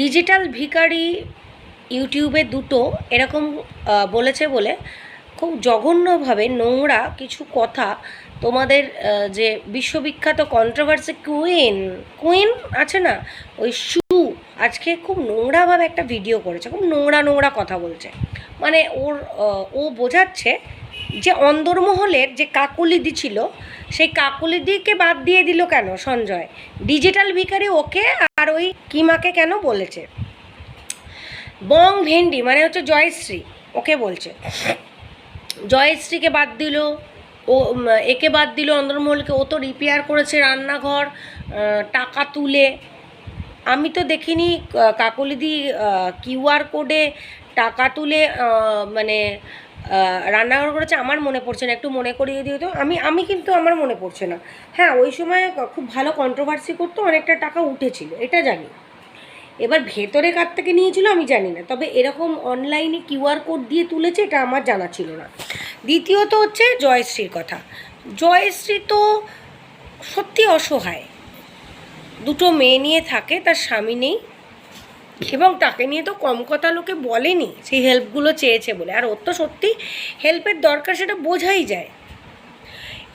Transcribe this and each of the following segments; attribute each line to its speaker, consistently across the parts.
Speaker 1: Digital ভিকারি ইউটিউবে দুটো এরকম বলেছে বলে খুব জঘন্যভাবে নোংরা কিছু কথা তোমাদের যে বিশ্ববিখ্যাত কন্ট্রোভার্সি কুইন কুইন আছে না? ওই শু আজকে খুব নোংরাভাবে একটা ভিডিও করেছে, খুব নোংরা নোংরা কথা বলছে। মানে ওর ও বোঝাচ্ছে যে অন্দরমহলের যে কাকুলিদি ছিল, সেই কাকুলিদিকে বাদ দিয়ে দিল কেন সঞ্জয়? ডিজিটাল ভিকারি ওকে আর ওই কিমাকে কেন বলেছে? বং ভেন্ডি মানে হচ্ছে জয়শ্রী, ওকে বলছে। জয়শ্রীকে বাদ দিল, ও একে বাদ দিল অন্দরমহলকে, ও তো রিপেয়ার করেছে রান্নাঘর টাকা তুলে। আমি তো দেখিনি কাকলিদি কিউআর কোডে টাকা তুলে মানে রান্নাঘর করেছে, আমার মনে পড়ছে না, একটু মনে করিয়ে দিও তো। আমি আমি কিন্তু আমার মনে পড়ছে না। হ্যাঁ ওই সময় খুব ভালো কন্ট্রোভার্সি করতো, অনেকটা টাকা উঠেছিল, এটা জানি। এবার ভেতরে কার থেকে নিয়েছিল আমি জানি না, তবে এরকম অনলাইনে কিউআর কোড দিয়ে তুলেছে, এটা আমার জানা ছিল না। দ্বিতীয়ত হচ্ছে জয়শ্রীর কথা। জয়শ্রী তো সত্যি অসহায়। দুটো মেয়ে নিয়ে থাকে, তার স্বামী নেই এবং তাকে নিয়ে তো কম কথা লোকে বলেনি, সেই হেল্পগুলো চেয়েছে বলে। আর ওর তো সত্যি হেল্পের দরকার সেটা বোঝাই যায়।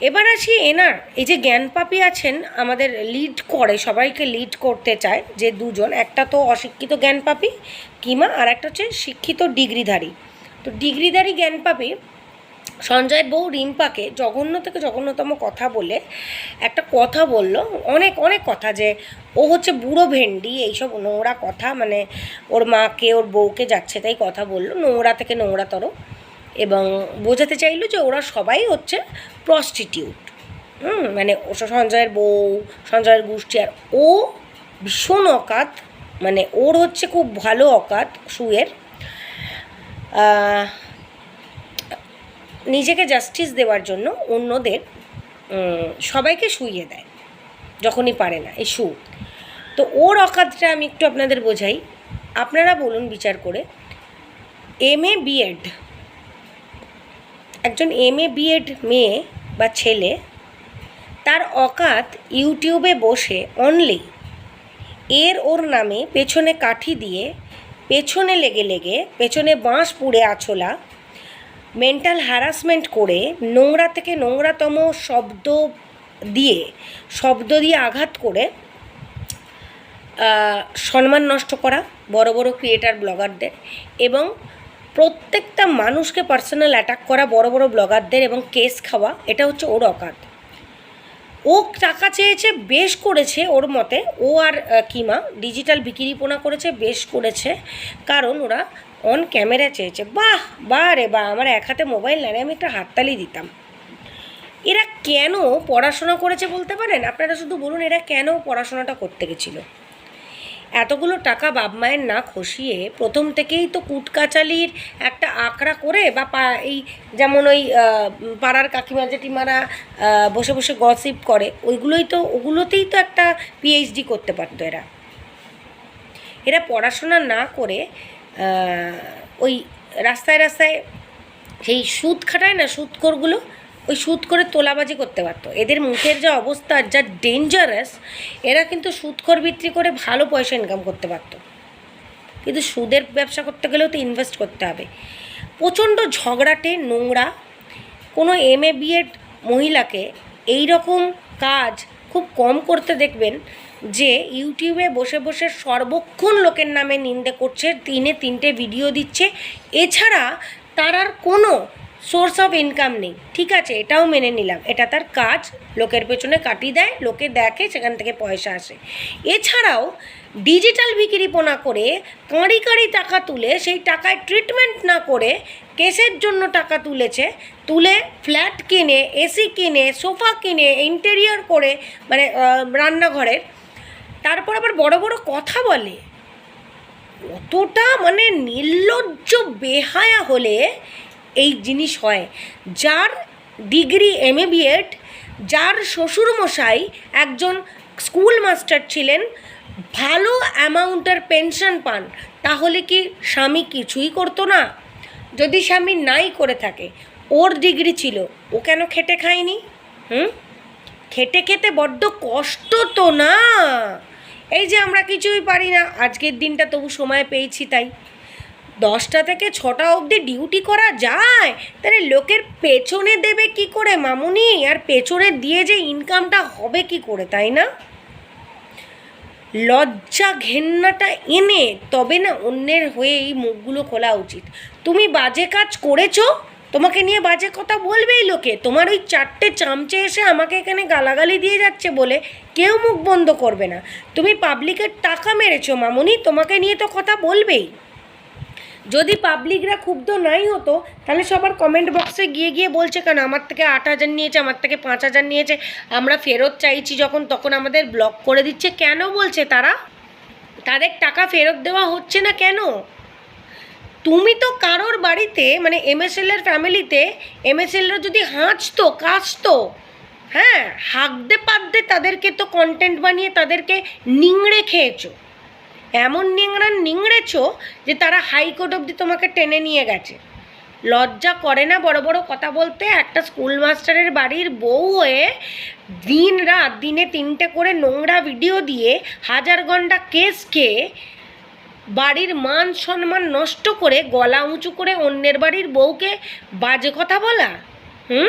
Speaker 1: এবার আসি এনার। এই যে জ্ঞানপাপি আছেন, আমাদের লিড করে, সবাইকে লিড করতে চায় যে দুজন। একটা তো অশিক্ষিত জ্ঞানপাপি কিমা, আর একটা হচ্ছে শিক্ষিত ডিগ্রিধারী। তো ডিগ্রিধারী জ্ঞানপাপি সঞ্জয়ের বউ রিম্পাকে জঘন্য থেকে জঘন্যতম কথা বলে একটা কথা বলল, অনেক অনেক কথা যে ও হচ্ছে বুড়ো ভেন্ডি, এইসব নোংরা কথা মানে ওর মাকে, ওর বউকে যাচ্ছে তাই কথা বলল, নোংরা থেকে নোংরাতর। এবং বোঝাতে চাইলো যে ওরা সবাই হচ্ছে প্রস্টিটিউট হুম মানে ও সঞ্জয়ের বউ, সঞ্জয়ের গোষ্ঠী, আর ও ভীষণ অকাত মানে ওর হচ্ছে খুব ভালো অকাত, সুয়ের। নিজেকে জাস্টিস দেওয়ার জন্য অন্যদের সবাইকে শুইয়ে দেয়, যখনই পারে না, এই শু। তো ওর অকাতটা আমি একটু আপনাদের বোঝাই। আপনারা বলুন বিচার করে এম এ বিএড একজন এম এ বিএড মেয়ে বা ছেলে, তার অকাত ইউটিউবে বসে অনলি এর ওর নামে পেছনে কাঠি দিয়ে পেছনে লেগে লেগে, পেছনে বাঁশ পুড়ে আছলা মেন্টাল হ্যারাসমেন্ট করে নোংরা থেকে নোংরাতম শব্দ দিয়ে শব্দ দিয়ে আঘাত করে সম্মান নষ্ট করা বড় বড় ক্রিয়েটার ব্লগারদের এবং প্রত্যেকটা মানুষকে পার্সোনাল অ্যাটাক করা বড় বড় ব্লগারদের এবং কেস খাওয়া, এটা হচ্ছে ওর অকাত। ও টাকা চেয়েছে, বেশ করেছে ওর মতে। ও আর কিমা ডিজিটাল বিক্রিপোনা করেছে, বেশ করেছে। কারণ ওরা অন ক্যামেরা চেয়েছে। বাহ বাহ রে বাহ, আমার এক হাতে মোবাইল না আমি একটা হাততালি দিতাম। এরা কেন পড়াশোনা করেছে বলতে পারেন? আপনারা শুধু বলুন, এরা কেন পড়াশোনাটা করতে গেছিল? এতগুলো টাকা বাপ মায়ের না খসিয়ে প্রথম থেকেই তো কুটকাচালির একটা আঁকড়া করে বা পা, এই যেমন ওই পাড়ার কাকিমা, জেঠিমারা বসে বসে গসিপ করে, ওইগুলোই তো, ওগুলোতেই তো একটা পিএইচডি করতে পারতো এরা। এরা পড়াশোনা না করে ওই রাস্তায় রাস্তায় সেই সুদ খাটায় না সুদখোরগুলো ওই সুদ করে তোলাবাজি করতে পারতো। এদের মুখের যা অবস্থা, যা ডেঞ্জারাস এরা কিন্তু সুদখোর বিক্রি করে ভালো পয়সা ইনকাম করতে পারতো। কিন্তু সুদের ব্যবসা করতে গেলেও তো ইনভেস্ট করতে হবে। প্রচণ্ড ঝগড়াটে, নোংরা, কোনো এম এ বিএড মহিলাকে এই রকম কাজ খুব কম করতে দেখবেন যে ইউটিউবে বসে বসে সর্বক্ষণ লোকের নামে নিন্দে করছে তিনে তিনটে ভিডিও দিচ্ছে। এছাড়া তার আর কোনো সোর্স অফ ইনকাম নেই। ঠিক আছে, এটাও মেনে নিলাম। এটা তার কাজ, লোকের পেছনে কাটিয়ে দেয়, লোকে দেখে সেখান থেকে পয়সা আসে। এছাড়াও ডিজিটাল বিক্রিপোনা করে কাঁড়ি কাঁড়ি টাকা তুলে সেই টাকায় ট্রিটমেন্ট না করে কেসের জন্য টাকা তুলেছে। তুলে ফ্ল্যাট কিনে এসি কিনে সোফা কিনে ইন্টেরিয়র করে মানে রান্নাঘরের তারপর আবার বড় বড় কথা বলে। কতটা মানে নির্লজ্জ বেহায়া হলে এই জিনিস হয়। যার ডিগ্রি এম এ বিএড যার শ্বশুরমশাই একজন স্কুল মাস্টার ছিলেন, ভালো অ্যামাউন্টের পেনশন পান, তাহলে কি স্বামী কিছুই করতো না? যদি স্বামী নাই করে থাকে, ওর ডিগ্রি ছিল, ও কেন খেটে খায়নি? হুম? খেটে খেতে বড্ড কষ্ট তো না। এই যে আমরা কিছুই পারি না, আজকের দিনটা তবু সময় পেয়েছি তাই। দশটা থেকে ছটা অবধি ডিউটি করা যায়, তাহলে লোকের পেছনে দেবে কি করে মামুনি? আর পেছনে দিয়ে যে ইনকামটা হবে কি করে, তাই না? লজ্জা ঘেন্নাটা এনে তবে না অন্যের হয়ে এই মুখগুলো খোলা উচিত। তুমি বাজে কাজ করেছ? তোমাকে নিয়ে বাজে কথা বলবেই লোকে। তোমার ওই চারটে চামচে এসে আমাকে এখানে গালাগালি দিয়ে যাচ্ছে বলে কেউ মুখ বন্ধ করবে না। তুমি পাবলিকের টাকা মেরেছো মামুনি, তোমাকে নিয়ে তো কথা বলবেই। যদি পাবলিকরা ক্ষুব্ধ নাই হতো, তাহলে সবার কমেন্ট বক্সে গিয়ে গিয়ে বলছে, কেন আমার থেকে আট হাজার নিয়েছে, আমার থেকে পাঁচ হাজার নিয়েছে, আমরা ফেরত চাইছি যখন তখন আমাদের ব্লক করে দিচ্ছে। কেন বলছে তারা? তাদের টাকা ফেরত দেওয়া হচ্ছে না কেন? তুমি তো কারোর বাড়িতে মানে এমএসএল এর ফ্যামিলিতে এমএসএলরা যদি হাঁচতো, কাচতো হ্যাঁ হাঁকতে পাততে তাদেরকে তো কন্টেন্ট বানিয়ে তাদেরকে নিংড়ে খেয়েছো। এমন নিংড়া নিংড়েছো যে তারা হাইকোর্ট অবধি তোমাকে টেনে নিয়ে গেছে। লজ্জা করে না বড় বড় কথা বলতে, একটা স্কুল মাস্টারের বাড়ির বউ হয়ে দিন রাত দিনে তিনটে করে নোংরা ভিডিও দিয়ে হাজার ঘণ্টা কেস খেয়ে বাড়ির মান সম্মান নষ্ট করে গলা উঁচু করে অন্যের বাড়ির বউকে বাজে কথা বলা? হুম?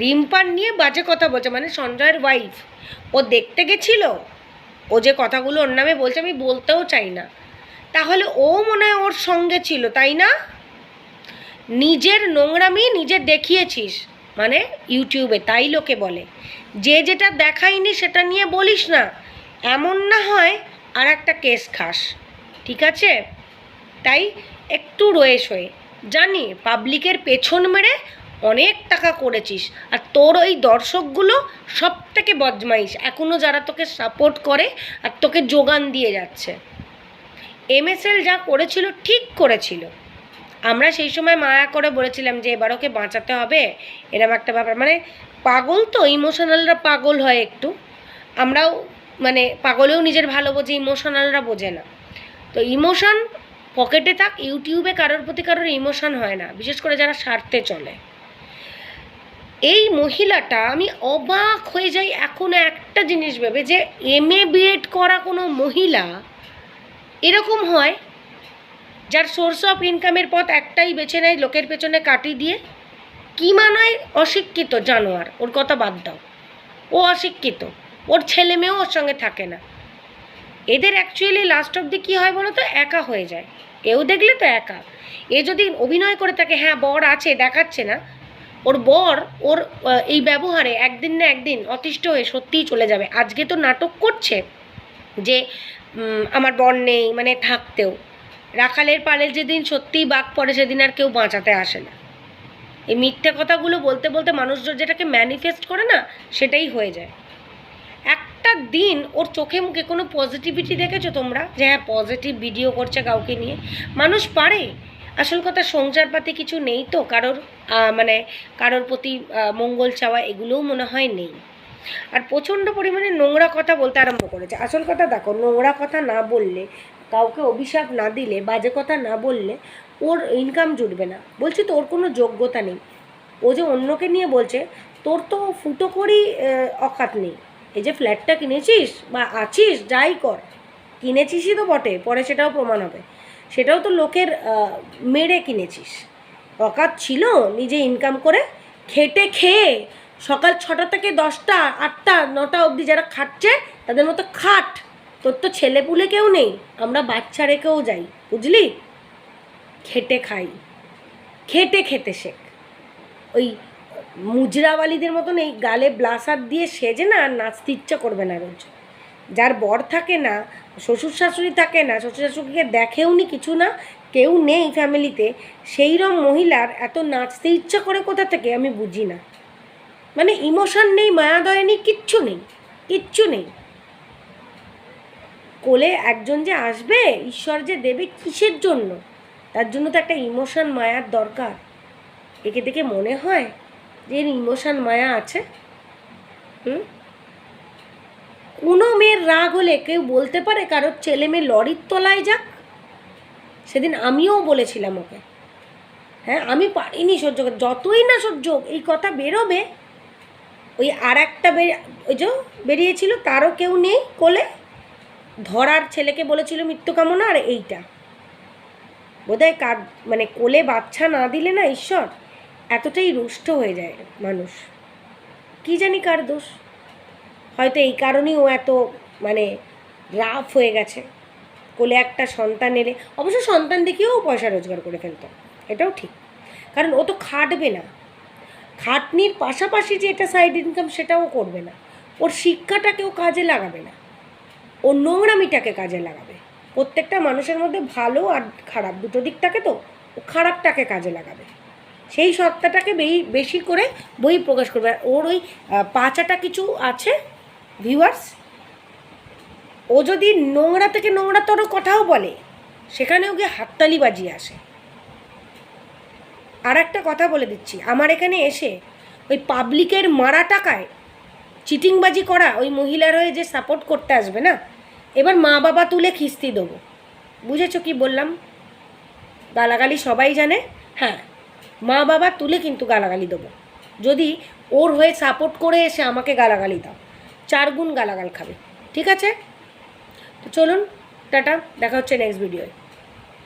Speaker 1: রিম্পার নিয়ে বাজে কথা বলছে মানে সঞ্জয়ের ওয়াইফ ও দেখতে গেছিল? ও যে কথাগুলো ওর নামে বলছে আমি বলতেও চাই না। তাহলে ও মনে হয় ওর সঙ্গে ছিল, তাই না? নিজের নোংরামি নিজে দেখিয়েছিস মানে ইউটিউবে, তাই লোকে বলে। যে যেটা দেখায়নি সেটা নিয়ে বলিস না। এমন না হয় আর একটা কেস খাস। ঠিক আছে? তাই একটু রয়ে শোয়ে জানি পাবলিকের পেছন মেরে অনেক টাকা করেছিস, আর তোর ওই দর্শকগুলো সব থেকে বদমাইশ। এখনও যারা তোকে সাপোর্ট করে আর তোকে যোগান দিয়ে যাচ্ছে। এমএসএল যা করেছিল, ঠিক করেছিল। আমরা সেই সময় মায়া করে বলেছিলাম যে এবার ওকে বাঁচাতে হবে এরকম একটা ব্যাপার। মানে পাগল তো, ইমোশনালরা পাগল হয় একটু। আমরাও মানে পাগলেও নিজের ভালো বোঝে, ইমোশনালরা বোঝে না। তো ইমোশন পকেটে থাক, ইউটিউবে কারোর প্রতি কারোর ইমোশন হয় না, বিশেষ করে যারা স্বার্থে চলে। এই মহিলাটা, আমি অবাক হয়ে যাই এখন একটা জিনিস ভেবে যে এম এ বিএড করা কোনো মহিলা এরকম হয়, যার সোর্স অফ ইনকামের পথ একটাই বেছে নেয় লোকের পেছনে কাটি দিয়ে। কি মানায়? অশিক্ষিত জানোয়ার, ওর কথা বাদ দাও। ও অশিক্ষিত, ওর ছেলে মেয়েও ওর সঙ্গে থাকে না। এদের অ্যাকচুয়ালি লাস্ট অব্দি কী হয় বলো তো একা হয়ে যায়। এও দেখলে তো একা। এ যদি অভিনয় করে থাকে হ্যাঁ বর আছে, দেখাচ্ছে না, ওর বর, ওর এই ব্যবহারে একদিন না একদিন অতিষ্ঠ হয়ে সত্যিই চলে যাবে। আজকে তো নাটক করছে যে আমার বর নেই মানে থাকতেও। রাখালের পালের যেদিন সত্যিই বাঘ পড়ে, সেদিন আর কেউ বাঁচাতে আসে না। এই মিথ্যে কথাগুলো বলতে বলতে মানুষজন যেটাকে ম্যানিফেস্ট করে না, সেটাই হয়ে যায়। দিন ওর চোখে মুখে কোনো পজিটিভিটি দেখেছ তোমরা? যে হ্যাঁ পজিটিভ ভিডিও করছে কাউকে নিয়ে। মানুষ পারে। আসল কথা, সংসারপাতি কিছু নেই তো। কারোর মানে কারোর প্রতি মঙ্গল চাওয়া এগুলোও মনে হয় নেই। আর প্রচণ্ড পরিমাণে নোংরা কথা বলতে আরম্ভ করেছে। আসল কথা দেখো, নোংরা কথা না বললে, কাউকে অভিশাপ না দিলে, বাজে কথা না বললে, ওর ইনকাম জুটবে না। বলছি তো, ওর কোনো যোগ্যতা নেই। ও যে অন্যকে নিয়ে বলছে, তোর তো ফুটো করি অকাত নেই। এই যে ফ্ল্যাটটা কিনেছিস বা আছিস, যাই কর। কিনেছিসই তো বটে, পরে সেটাও প্রমাণ হবে। সেটাও তো লোকের মেরে কিনেছিস। অকাত ছিল নিজে ইনকাম করে, খেটে খেয়ে সকাল ছটা থেকে দশটা, আটটা, নটা অবধি যারা খাটছে, তাদের মতো খাট। তোর তো ছেলে পুলে কেউ নেই, আমরা বাচ্চা রেখেও যাই, বুঝলি? খেটে খাই। খেটে খেতে শেখ। ওই মুজরাওয়ালিদের মতন এই গালে ব্লাসার দিয়ে সেজে না আর নাচতে ইচ্ছা করবে না রোজ। যার বর থাকে না, শ্বশুর শাশুড়ি থাকে না, শ্বশুর শাশুড়িকে দেখেও নি কিছু না, কেউ নেই ফ্যামিলিতে, সেইরম মহিলার এত নাচতে ইচ্ছা করে কোথা থেকে আমি বুঝি না। মানে ইমোশন নেই মায়াদয় নেই, কিচ্ছু নেই কিচ্ছু নেই। কোলে একজন যে আসবে, ঈশ্বর যে দেবে কিসের জন্য? তার জন্য তো একটা ইমোশন, মায়ার দরকার। একে দেখে মনে হয় যে ইমোশন মায়া আছে, হুম? কোনো মেয়ের রাগ হলে কেউ বলতে পারে কারোর ছেলে মেয়ে লরির তলায় যাক? সেদিন আমিও বলেছিলাম ওকে। হ্যাঁ আমি পারিনি সহ্য করতে। যতই না সহ্য এই কথা বেরোবে। ওই আর একটা ওই যে বেরিয়েছিল, তারও কেউ নেই কোলে। ধরার ছেলেকে বলেছিল মৃত্যু কামনা, আর এইটা। বোধহয় কার মানে কোলে বাচ্চা না দিলে না, ঈশ্বর? এতটাই রুষ্ট হয়ে যায় মানুষ। কি জানি কার দোষ? হয়তো এই কারণেই ও এত মানে রাফ হয়ে গেছে। কোলে একটা সন্তান এলে, অবশ্য সন্তান দেখিয়েও ও পয়সা রোজগার করে ফেলতো, এটাও ঠিক। কারণ ও তো খাটবে না। খাটনির পাশাপাশি যে এটা সাইড ইনকাম সেটাও করবে না। ওর শিক্ষাটাকেও কাজে লাগাবে না। ও নোংরামিটাকে কাজে লাগাবে। প্রত্যেকটা মানুষের মধ্যে ভালো আর খারাপ, দুটো দিকটাকে তো ও খারাপটাকে কাজে লাগাবে। সেই সত্তাটাকে বেশি করে বই প্রকাশ করবে। ওর ওই পাঁচাটা কিছু আছে ভিউয়ার্স ও যদি নোংরা থেকে নোংরাতর কথাও বলে, সেখানেও গিয়ে হাততালি বাজিয়ে আসে। আর একটা কথা বলে দিচ্ছি। আমার এখানে এসে ওই পাবলিকের মারা টাকায় চিটিংবাজি করা ওই মহিলার হয়ে যে সাপোর্ট করতে আসবে না, এবার মা বাবা তুলে খিস্তি দেবো। বুঝেছ কি বললাম? গালাগালি সবাই জানে। হ্যাঁ মা বাবা তুলে কিন্তু গালাগালি দেবো। যদি ওর হয়ে সাপোর্ট করে এসে আমাকে গালাগালি দাও, চার গুণ গালাগাল খাবে। ঠিক আছে? তো চলুন, টাটা, দেখা হচ্ছে নেক্সট ভিডিওয়